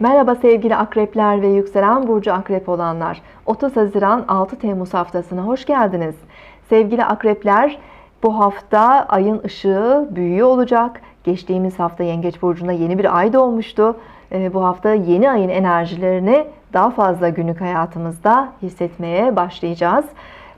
Merhaba sevgili akrepler ve yükselen burcu akrep olanlar. 30 Haziran 6 Temmuz haftasına hoş geldiniz. Sevgili akrepler bu hafta ayın ışığı büyüyor olacak. Geçtiğimiz hafta Yengeç Burcu'nda yeni bir ay doğmuştu. Ee, Bu hafta yeni ayın enerjilerini daha fazla günlük hayatımızda hissetmeye başlayacağız.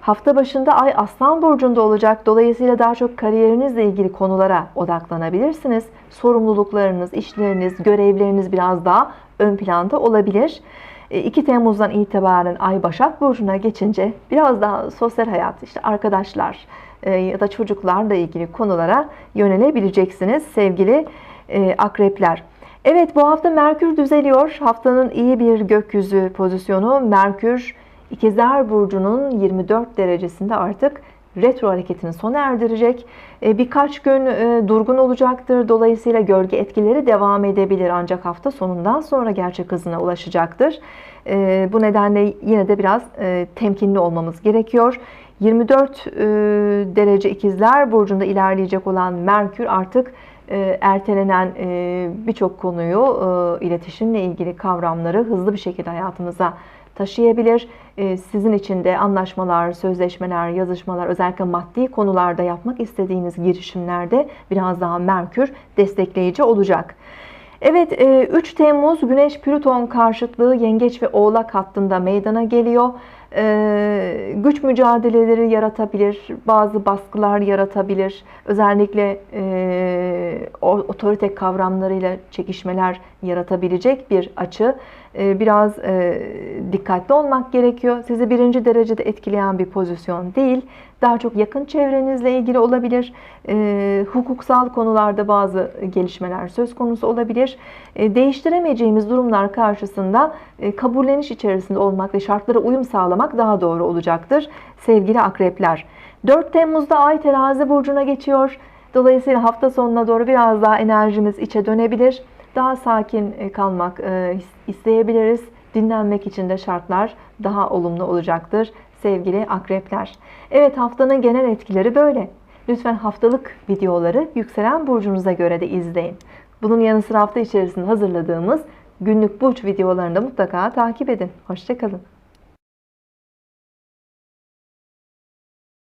Hafta başında Ay Aslan Burcu'nda olacak. Dolayısıyla daha çok kariyerinizle ilgili konulara odaklanabilirsiniz. Sorumluluklarınız, işleriniz, görevleriniz biraz daha ön planda olabilir. E, 2 Temmuz'dan itibaren Ay Başak Burcu'na geçince biraz daha sosyal hayat, işte arkadaşlar e, ya da çocuklarla ilgili konulara yönelebileceksiniz sevgili e, akrepler. Evet bu hafta Merkür düzeliyor. Haftanın iyi bir gökyüzü pozisyonu. Merkür İkizler Burcu'nun 24 derecesinde artık retro hareketini sona erdirecek. E, Birkaç gün e, durgun olacaktır. Dolayısıyla gölge etkileri devam edebilir. Ancak hafta sonundan sonra gerçek hızına ulaşacaktır. E, Bu nedenle yine de biraz temkinli olmamız gerekiyor. 24 e, derece İkizler Burcu'nda ilerleyecek olan Merkür artık ertelenen birçok konuyu, iletişimle ilgili kavramları hızlı bir şekilde hayatımıza taşıyabilir. E, Sizin için de anlaşmalar, sözleşmeler, yazışmalar, özellikle maddi konularda yapmak istediğiniz girişimlerde biraz daha Merkür destekleyici olacak. Evet, e, 3 Temmuz Güneş Plüton karşıtlığı Yengeç ve Oğlak hattında meydana geliyor. E, Güç mücadeleleri yaratabilir, bazı baskılar yaratabilir. Özellikle e, otorite kavramlarıyla çekişmeler yaratabilecek bir açı. E, Biraz e, dikkatli olmak gerekiyor. Sizi birinci derecede etkileyen bir pozisyon değil. Daha çok yakın çevrenizle ilgili olabilir. E, hukuksal konularda bazı gelişmeler söz konusu olabilir. E, değiştiremeyeceğimiz durumlar karşısında e, kabulleniş içerisinde olmak ve şartlara uyum sağlamak daha doğru olacaktır. Sevgili akrepler. 4 Temmuz'da Ay Terazi burcuna geçiyor. Dolayısıyla hafta sonuna doğru biraz daha enerjimiz içe dönebilir. Daha sakin e, kalmak e, isteyebiliriz. Dinlenmek için de şartlar daha olumlu olacaktır sevgili akrepler. Evet haftanın genel etkileri böyle. Lütfen haftalık videoları yükselen burcunuza göre de izleyin. Bunun yanı sıra hafta içerisinde hazırladığımız günlük burç videolarını da mutlaka takip edin. Hoşçakalın.